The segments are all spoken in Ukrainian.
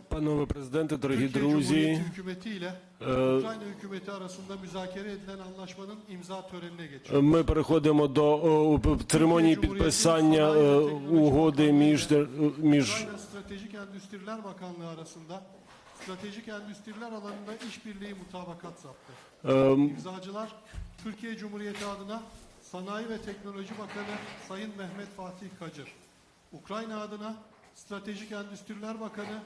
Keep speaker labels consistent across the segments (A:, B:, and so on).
A: Панове президенти, дорогі
B: Türkiye
A: друзі,
B: Cumhuriyeti hükümeti ile Ukrayna hükümeti arasında müzakere edilen anlaşmanın imza törenine geçiyor.
A: ми переходимо до о, церемонії підписання е, угоди між е, між
B: Ukrayna Stratejik Endüstriler Bakanlığı arasında stratejik endüstriler alanında işbirliği mutabakat zaptı.
A: е,
B: İmzacılar Türkiye Cumhuriyeti adına Sanayi ve Teknoloji Bakanı Sayın Mehmet Fatih Kacır, Ukrayna adına Stratejik Endüstriler Bakanı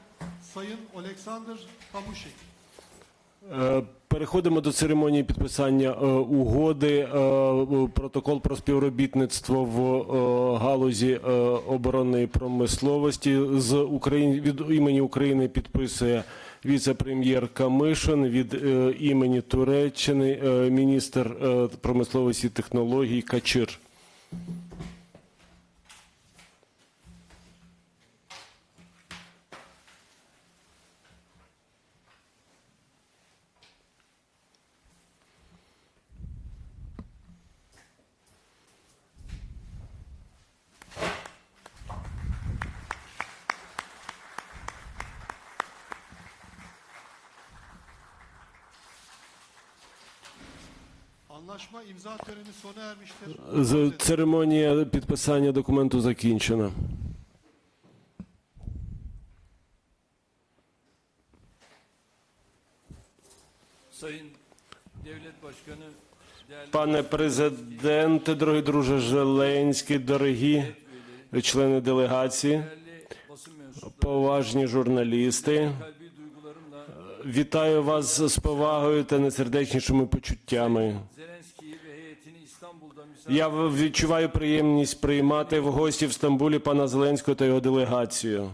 B: Sayın Oleksandr Kamushik,
A: Е, Переходимо до церемонії підписання е, угоди. е, Протокол про співробітництво в галузі оборонної промисловості з України від імені України підписує віце-прем'єр Камишин від імені Туреччини міністр промисловості і технологій Качир. Церемонія підписання документу закінчена. Пане президенте, дорогий друже Зеленський, дорогі члени делегації, поважні журналісти, вітаю вас з повагою та найсердечнішими почуттями. Я відчуваю приємність приймати в гості в Стамбулі пана Зеленського та його делегацію.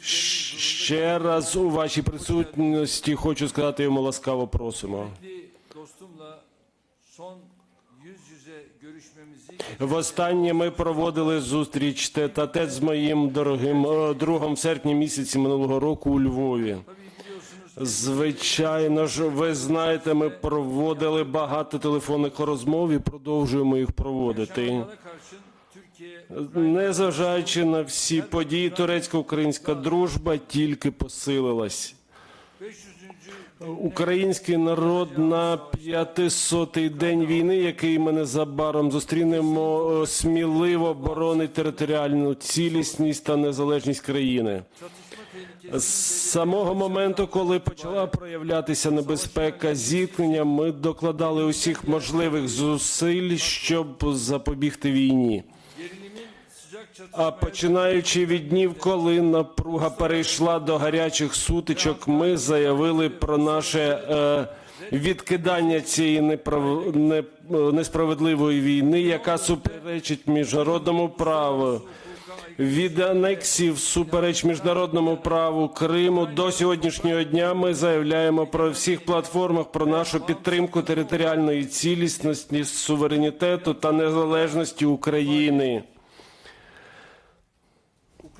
A: Ще раз у вашій присутності хочу сказати йому ласкаво просимо. Востаннє ми проводили зустріч тет-а-тет з моїм дорогим е, другом в серпні місяці минулого року у Львові. Звичайно ж, ви знаєте, ми проводили багато телефонних розмов і продовжуємо їх проводити. Незважаючи на всі події, турецько-українська дружба тільки посилилась. Український народ на 500-й день війни, який ми незабаром зустрінемо, е, сміливо боронить територіальну цілісність та незалежність країни. З самого моменту, коли почала проявлятися небезпека зіткнення, ми докладали усіх можливих зусиль, щоб запобігти війні. А починаючи від днів, коли напруга перейшла до гарячих сутичок, ми заявили про наше е, відкидання цієї неправ... не... е, несправедливої війни, яка суперечить міжнародному праву. Від анексів всупереч міжнародному праву Криму до сьогоднішнього дня ми заявляємо про всіх платформах про нашу підтримку територіальної цілісності, суверенітету та незалежності України.
C: Ukrayna ile olan dayanışmamızı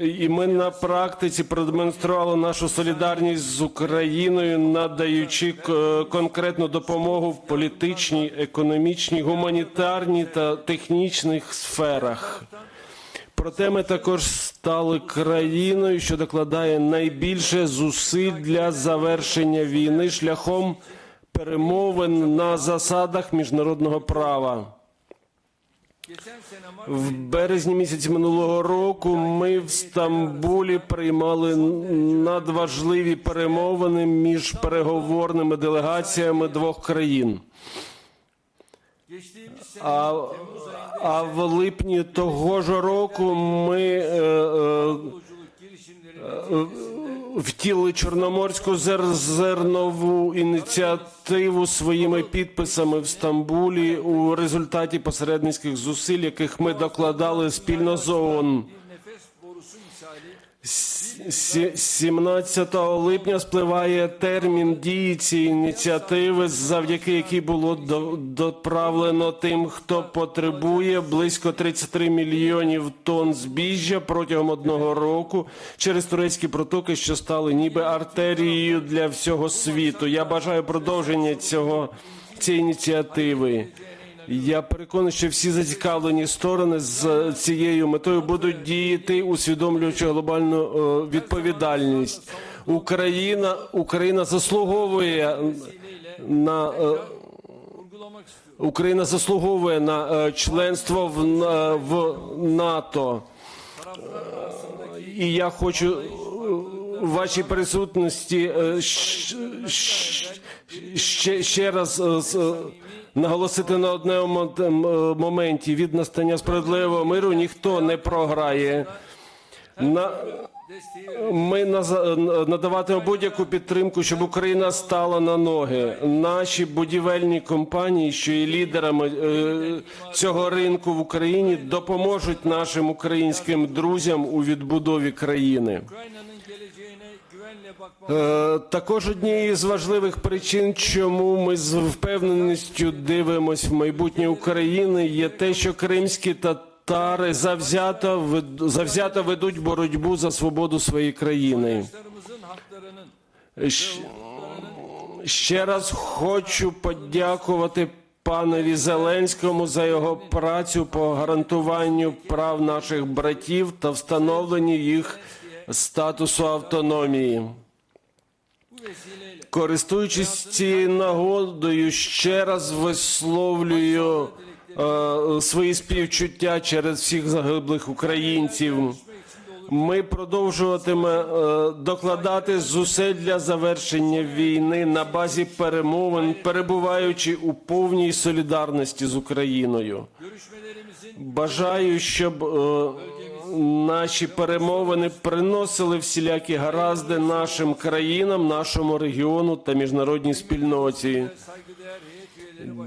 A: І ми на практиці продемонстрували нашу солідарність з Україною, надаючи е, конкретну допомогу в політичній, економічній, гуманітарній та технічних сферах. Проте ми також стали країною, що докладає найбільше зусиль для завершення війни шляхом перемовин на засадах міжнародного права. В березні місяці минулого року ми в Стамбулі приймали надважливі перемовини між переговорними делегаціями двох країн. А, а в липні того ж року ми е, е,
C: girişimleri
A: втілили Чорноморську зер- зернову ініціативу своїми підписами в Стамбулі у результаті посередницьких зусиль, яких ми докладали спільно з ООН.
C: Bir nefes borusu misali
A: Сі- 17 липня спливає термін дії цієї ініціативи, завдяки якій було доправлено тим, хто потребує близько 33 мільйонів тонн збіжжя протягом одного року через турецькі протоки, що стали ніби артерією для всього світу. Я бажаю продовження цього цієї ініціативи. Я переконаний, що всі зацікавлені сторони з цією метою будуть діяти, усвідомлюючи глобальну е, відповідальність. Україна, Україна заслуговує на е. Україна заслуговує на е, членство в, в НАТО. І я хочу в вашій присутності ще, ще раз наголосити на одному моменті від настання справедливого миру ніхто не програє. На, ми надаватимемо будь-яку підтримку, щоб Україна стала на ноги. Наші будівельні компанії, що є лідерами е, цього ринку в Україні, допоможуть нашим українським друзям у відбудові країни. Також однією з важливих причин, чому ми з впевненістю дивимось в майбутнє України, є те, що кримські татари завзято завзято ведуть боротьбу за свободу своєї країни. Ще раз хочу подякувати панові Зеленському за його працю по гарантуванню прав наших братів та встановленню їх статусу автономії. Користуючись цією нагодою, ще раз висловлюю е, свої співчуття через всіх загиблих українців. Ми продовжуватиме е, докладати зусиль для завершення війни на базі перемовин, перебуваючи у повній солідарності з Україною. Бажаю, щоб е, наші перемовини приносили всілякі гаразди нашим країнам, нашому регіону та міжнародній спільноті.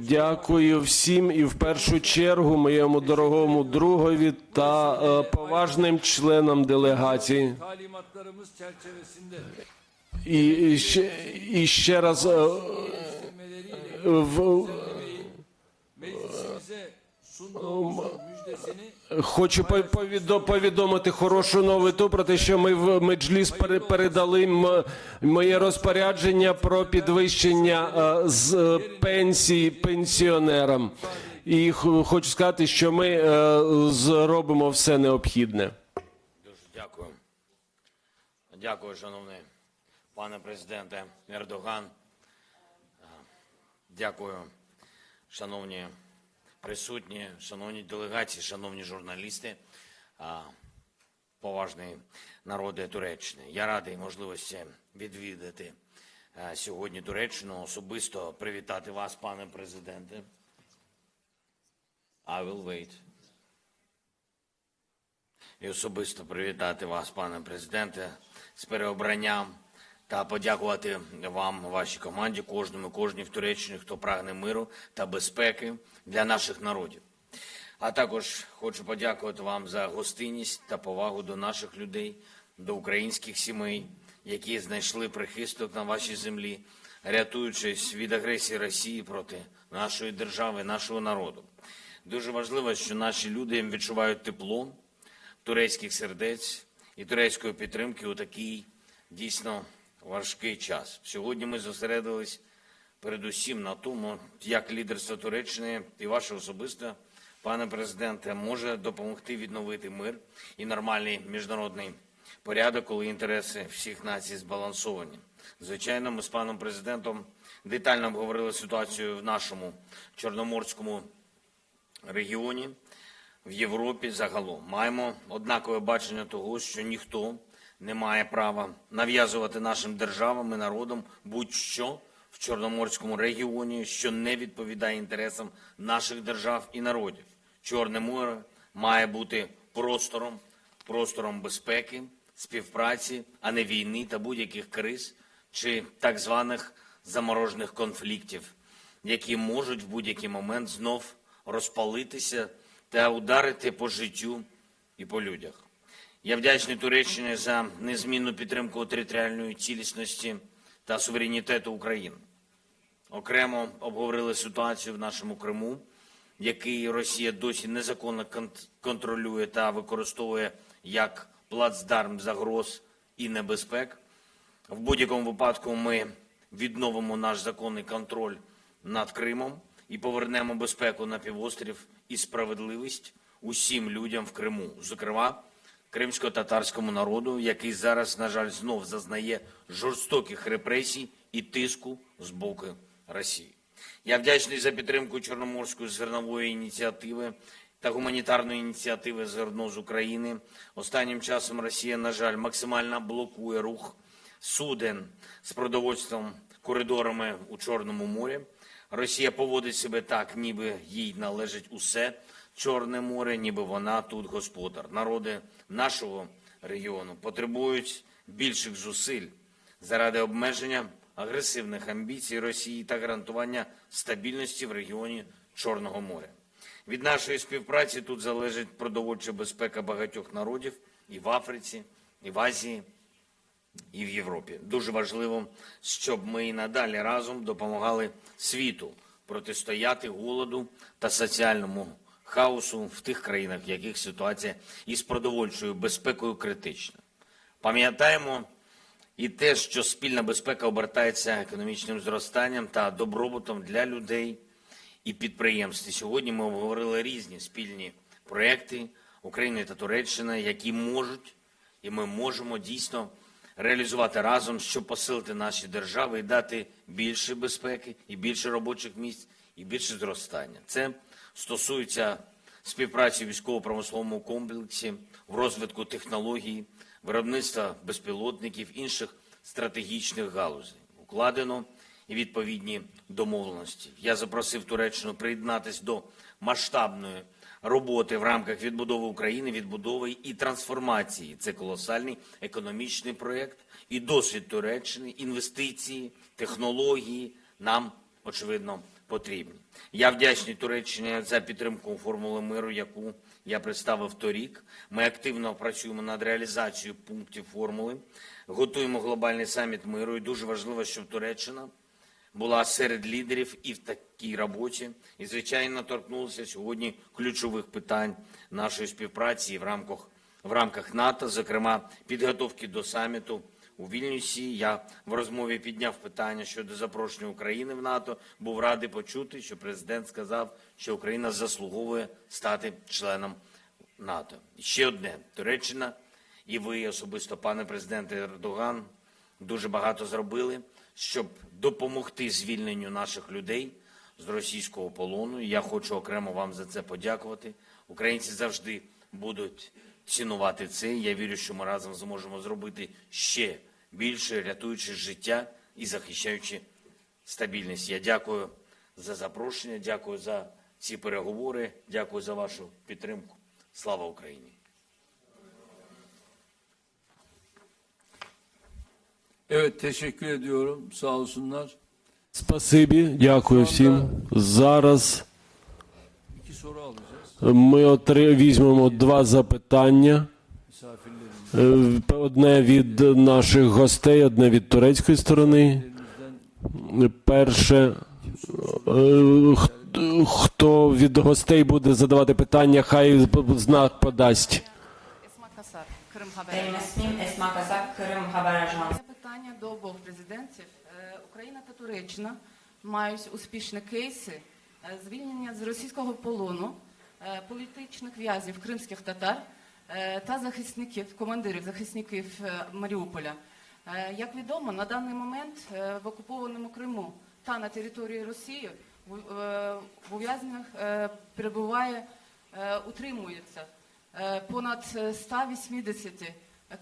A: Дякую всім і в першу чергу моєму дорогому другові та е, поважним членам делегації. І, і, ще, і ще раз е, в,
C: müjdesini
A: Хочу повідомити хорошу новину про те, що ми в Меджліс пере- передали моє розпорядження про підвищення е, з е, пенсій пенсіонерам. І хочу сказати, що ми е, зробимо все необхідне.
D: Дуже дякую. Дякую, шановний пане президенте Ердоган. Дякую, шановні присутні, шановні делегації, шановні журналісти, а, поважний народи Туреччини. Я радий можливості відвідати сьогодні Туреччину, особисто привітати вас, пане президенте. I will wait і особисто привітати вас, пане президенте, з переобранням та подякувати вам, вашій команді, кожному, кожній в Туреччині, хто прагне миру та безпеки для наших народів. А також хочу подякувати вам за гостинність та повагу до наших людей, до українських сімей, які знайшли прихисток на вашій землі, рятуючись від агресії Росії проти нашої держави, нашого народу. Дуже важливо, що наші люди відчувають тепло, турецьких сердець і турецької підтримки у такий дійсно важкий час. Сьогодні ми зосередились передусім на тому, як лідерство Туреччини і ваше особисте, пане президенте, може допомогти відновити мир і нормальний міжнародний порядок, коли інтереси всіх націй збалансовані. Звичайно, ми з паном президентом детально обговорили ситуацію в нашому чорноморському регіоні, в Європі загалом. Маємо однакове бачення того, що ніхто не має права нав'язувати нашим державам і народам будь-що в Чорноморському регіоні, що не відповідає інтересам наших держав і народів. Чорне море має бути простором, простором безпеки, співпраці, а не війни та будь-яких криз чи так званих заморожених конфліктів, які можуть в будь-який момент знов розпалитися та ударити по життю і по людях. Я вдячний Туреччині за незмінну підтримку територіальної цілісності та суверенітету України. Окремо обговорили ситуацію в нашому Криму, який Росія досі незаконно кон- контролює та використовує як плацдарм загроз і небезпек. В будь-якому випадку ми відновимо наш законний контроль над Кримом і повернемо безпеку на півострів і справедливість усім людям в Криму, зокрема кримсько-татарському народу, який зараз, на жаль, знов зазнає жорстоких репресій і тиску з боку Росії. Я вдячний за підтримку Чорноморської зернової ініціативи та гуманітарної ініціативи зерно з України. Останнім часом Росія, на жаль, максимально блокує рух суден з продовольством коридорами у Чорному морі. Росія поводить себе так, ніби їй належить усе Чорне море, ніби вона тут господар. Народи нашого регіону потребують більших зусиль заради обмеження агресивних амбіцій Росії та гарантування стабільності в регіоні Чорного моря. Від нашої співпраці тут залежить продовольча безпека багатьох народів і в Африці, і в Азії, і в Європі. Дуже важливо, щоб ми і надалі разом допомагали світу протистояти голоду та соціальному хаосу в тих країнах, в яких ситуація із продовольчою безпекою критична. Пам'ятаємо і те, що спільна безпека обертається економічним зростанням та добробутом для людей і підприємств. І сьогодні ми обговорили різні спільні проекти України та Туреччини, які можуть і ми можемо дійсно реалізувати разом, щоб посилити наші держави і дати більше безпеки, і більше робочих місць, і більше зростання. Це стосується співпраці в військово-промисловому комплексі, в розвитку технологій, виробництва безпілотників, інших стратегічних галузей. Укладено і відповідні домовленості. Я запросив Туреччину приєднатись до масштабної роботи в рамках відбудови України, відбудови і трансформації. Це колосальний економічний проєкт і досвід Туреччини, інвестиції, технології нам, очевидно, потрібні. Я вдячний Туреччині за підтримку формули миру, яку я представив торік. Ми активно працюємо над реалізацією пунктів формули, готуємо глобальний саміт миру. І дуже важливо, щоб Туреччина була серед лідерів і в такій роботі, і звичайно торкнулася сьогодні ключових питань нашої співпраці в рамках в рамках НАТО, зокрема підготовки до саміту у Вільнюсі. Я в розмові підняв питання щодо запрошення України в НАТО. Був радий почути, що президент сказав, що Україна заслуговує стати членом НАТО. Ще одне Туреччина і ви особисто, пане президенте Ердоган, дуже багато зробили, щоб допомогти звільненню наших людей з російського полону. Я хочу окремо вам за це подякувати. Українці завжди будуть цінувати це. Я вірю, що ми разом зможемо зробити ще більше, рятуючи життя і захищаючи стабільність. Я дякую за запрошення, дякую за ці переговори, дякую за вашу підтримку. Слава Україні!
C: Evet teşekkür ediyorum. Sağ olsunlar.
A: Спасибі, дякую всім. Зараз
C: İki soru alacağız.
A: Ми отри... візьмемо два запитання. Е, Одне від наших гостей, одне від турецької сторони. Перше, е, хто від гостей буде задавати питання, хай знак подасть.
E: Це питання до обох президентів. Е, Україна та Туреччина мають успішні кейси е, звільнення з російського полону е, політичних в'язів кримських татар е, та захисників, командирів захисників е, Маріуполя. Е, Як відомо, на даний момент е, в окупованому Криму та на території Росії в- е, ув'язненнях е, перебуває, е, утримується е, понад е, 180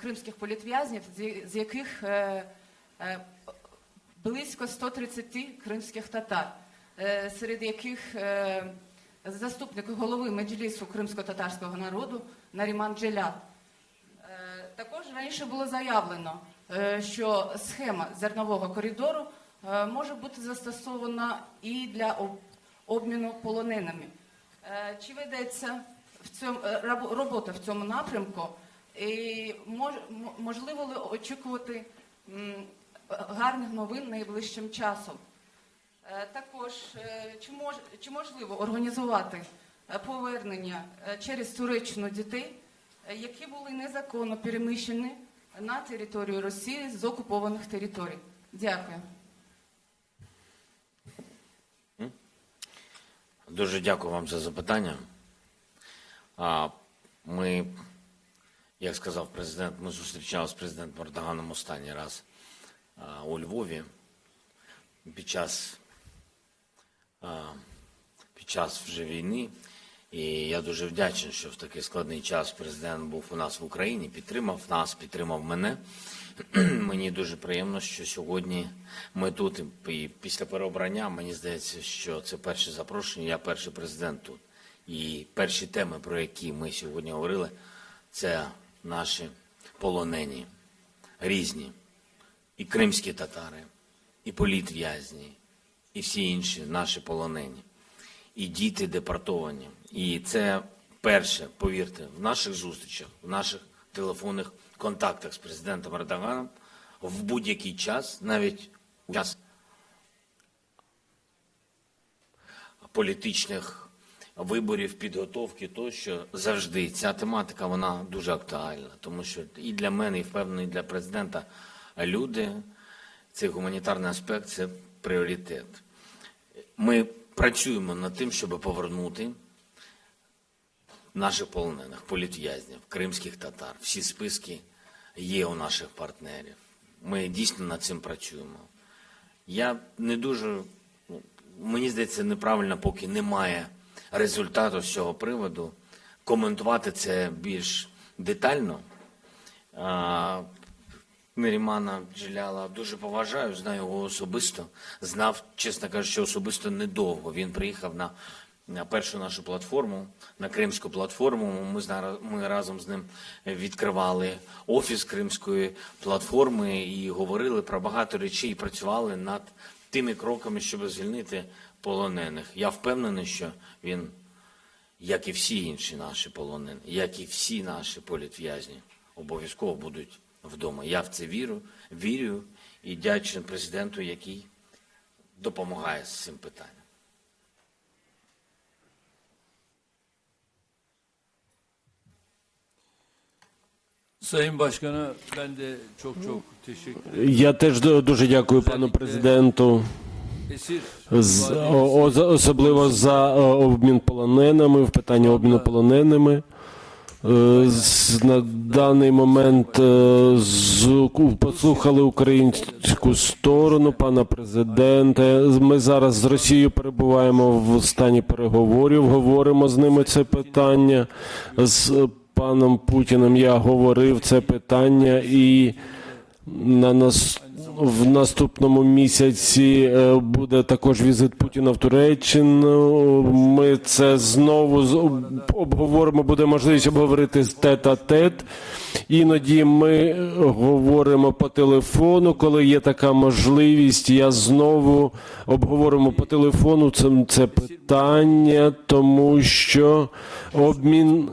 E: кримських політв'язнів, з- яких е, е, близько 130 кримських татар, е, серед яких е, заступник голови Меджлісу кримсько-татарського народу Наріман Джеляд. Е, Також раніше було заявлено, е, що схема зернового коридору е, може бути застосована і для обміну полоненими. Чи ведеться в цьому робота в цьому напрямку? І можливо ли очікувати гарних новин найближчим часом? Е, Також е, чи, мож, чи можливо організувати е, повернення через Туреччину дітей, які були незаконно переміщені на територію Росії з окупованих територій? Дякую.
D: Дуже дякую вам за запитання. Ми, як сказав президент, ми зустрічалися з президентом Ердоганом останній раз у Львові під час, під час вже війни. І я дуже вдячний, що в такий складний час президент був у нас в Україні, підтримав нас, підтримав мене. Мені дуже приємно, що сьогодні ми тут і після переобрання. Мені здається, що це перше запрошення. Я перший президент тут. І перші теми, про які ми сьогодні говорили, це наші полонені, різні, і кримські татари, і політв'язні, і всі інші наші полонені, і діти депортовані. І це перше, повірте, в наших зустрічах, в наших телефонних контактах з президентом Ердоганом в будь-який час, навіть у час політичних виборів, підготовки, тощо завжди ця тематика вона дуже актуальна, тому що і для мене, і впевнений для президента люди, цей гуманітарний аспект це пріоритет. Ми працюємо над тим, щоб повернути наших полонених, політв'язнів, кримських татар. Всі списки є у наших партнерів. Ми дійсно над цим працюємо. Я не дуже, ну, мені здається, неправильно, поки немає результату з цього приводу, коментувати це більш детально. Мірімана Джиляла дуже поважаю, знаю його особисто. Знав, чесно кажучи, особисто недовго. Він приїхав на, на першу нашу платформу, на кримську платформу. Ми, ми разом з ним відкривали офіс кримської платформи і говорили про багато речей, і працювали над тими кроками, щоб звільнити полонених. Я впевнений, що він, як і всі інші наші полонені, як і всі наші політв'язні, обов'язково будуть вдома. Я в це вірю, вірю і дячний президенту, який допомагає з цим питанням.
C: Sayın Başkan'a ben de çok çok teşekkür ederim.
A: Я теж дуже дякую пану президенту. З, о- о- особливо за е, обмін полоненими, в питанні обміну полоненими. Е, На даний момент е, послухали українську сторону пана президента. Ми зараз з Росією перебуваємо в стані переговорів, говоримо з ними це питання. З паном Путіним я говорив це питання і на нас в наступному місяці е, буде також візит Путіна в Туреччину. Ми це знову обговоримо. Буде можливість обговорити з тет-а-тет. Іноді ми говоримо по телефону, коли є така можливість. Я знову обговоримо по телефону це, це питання, тому що обмін.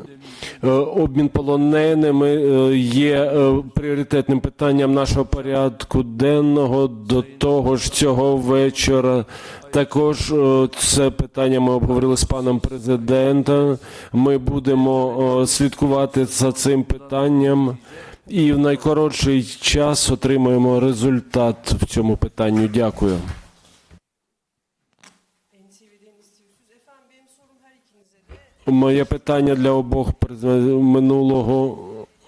A: Е, Обмін полоненими е, є е, пріоритетним питанням нашого порядку денного. До того ж, цього вечора також це питання ми обговорили з паном президентом. Ми будемо слідкувати за цим питанням і в найкоротший час отримаємо результат в цьому питанні. Дякую. Моє питання для обох минулого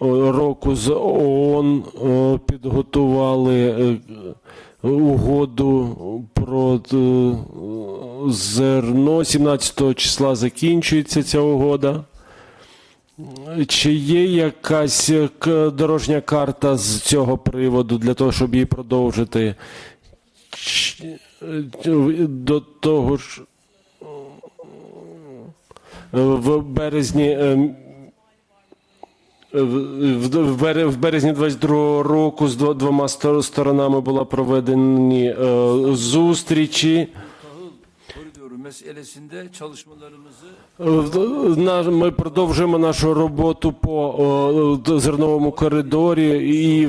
A: е, року з ООН е, підготували е, угоду про зерно. 17 числа закінчується ця угода. Чи є якась дорожня карта з цього приводу для того, щоб її продовжити? Е, До того ж, в березні е, в, в, бере- в березні 22 року з дво- двома сто- сторонами була проведені е, зустрічі. Е, Ми продовжуємо нашу роботу по е, зерновому коридорі, і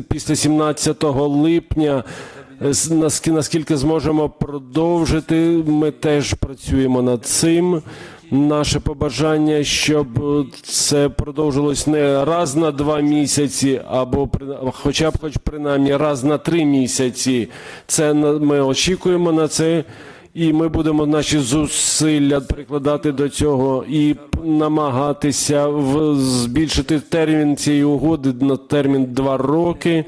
A: після 17 липня, е, наскільки зможемо продовжити, ми теж працюємо над цим. Наше побажання, щоб е, це продовжилось не раз на два місяці, або хоча б хоч принаймні раз на три місяці. Це ми очікуємо на це. І ми будемо наші зусилля прикладати до цього і намагатися збільшити термін цієї угоди на термін два роки.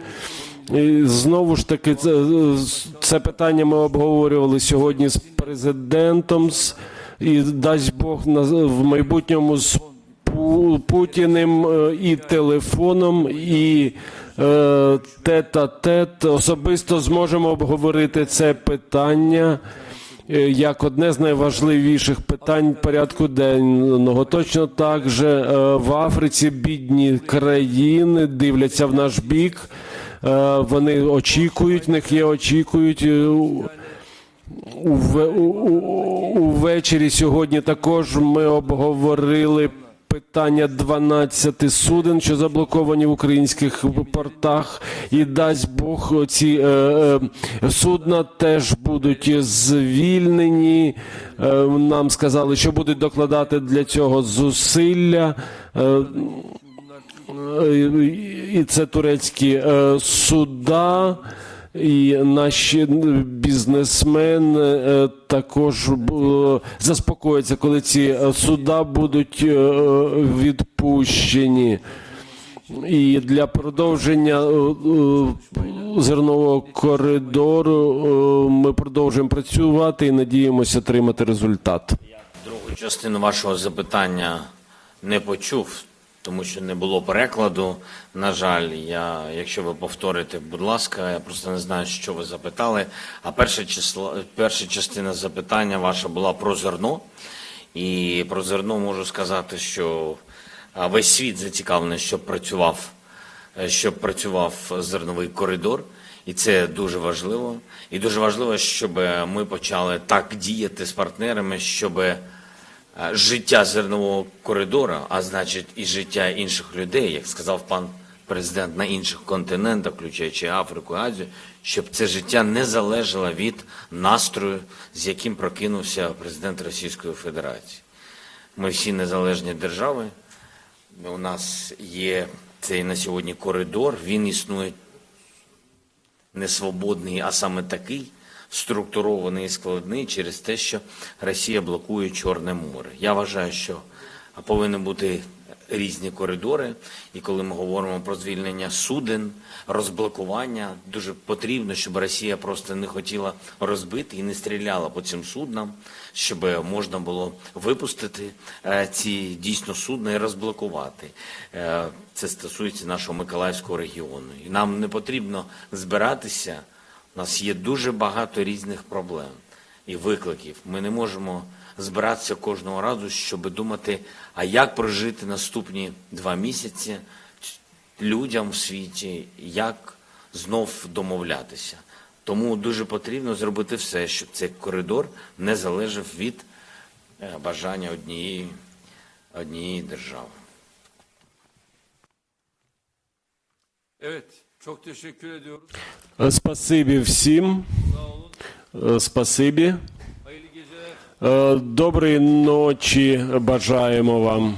A: Знову ж таки, це, це питання ми обговорювали сьогодні з президентом. І дасть Бог в майбутньому з Пу- Путіним е, і телефоном, і е, тет-а-тет особисто зможемо обговорити це питання е, як одне з найважливіших питань порядку денного. Точно так же е, в Африці бідні країни дивляться в наш бік. Е, Вони очікують, в них є очікують. е, Увечері сьогодні також ми обговорили питання 12 суден, що заблоковані в українських портах, і дасть Бог ці е, судна теж будуть звільнені. Нам сказали, що будуть докладати для цього зусилля. І це турецькі е, суда. І наші бізнесмени е, також е, заспокояться, коли ці е, суда будуть е, відпущені. І для продовження е, е, зернового коридору е, ми продовжуємо працювати і надіємося отримати результат.
D: Другу частину вашого запитання не почув, тому що не було перекладу. На жаль, я, якщо ви повторите, будь ласка, я просто не знаю, що ви запитали. А перша число, перша частина запитання ваша була про зерно. І про зерно можу сказати, що весь світ зацікавлений, щоб працював, е, щоб працював зерновий коридор. І це дуже важливо. І дуже важливо, щоб ми почали так діяти з партнерами, щоб життя зернового коридора, а значить і життя інших людей, як сказав пан президент на інших континентах, включаючи Африку, Азію, щоб це життя не залежало від настрою, з яким прокинувся президент Російської Федерації. Ми всі незалежні держави. У нас є цей на сьогодні коридор. Він існує не свободний, а саме такий структурований і складний через те, що Росія блокує Чорне море. Я вважаю, що повинні бути різні коридори, і коли ми говоримо про звільнення суден, розблокування, дуже потрібно, щоб Росія просто не хотіла розбити і не стріляла по цим суднам, щоб можна було випустити е, ці дійсно судна і розблокувати. Е, Це стосується нашого Миколаївського регіону. І нам не потрібно збиратися. У нас є дуже багато різних проблем і викликів. Ми не можемо збиратися кожного разу, щоб думати, а як прожити наступні два місяці людям в світі, як знов домовлятися. Тому дуже потрібно зробити все, щоб цей korridor не залежав від е, бажання однієї, однієї держави.
C: Evet, çok teşekkür ediyoruz.
A: Спасибі всім. Спасибі. Доброї ночі бажаємо вам.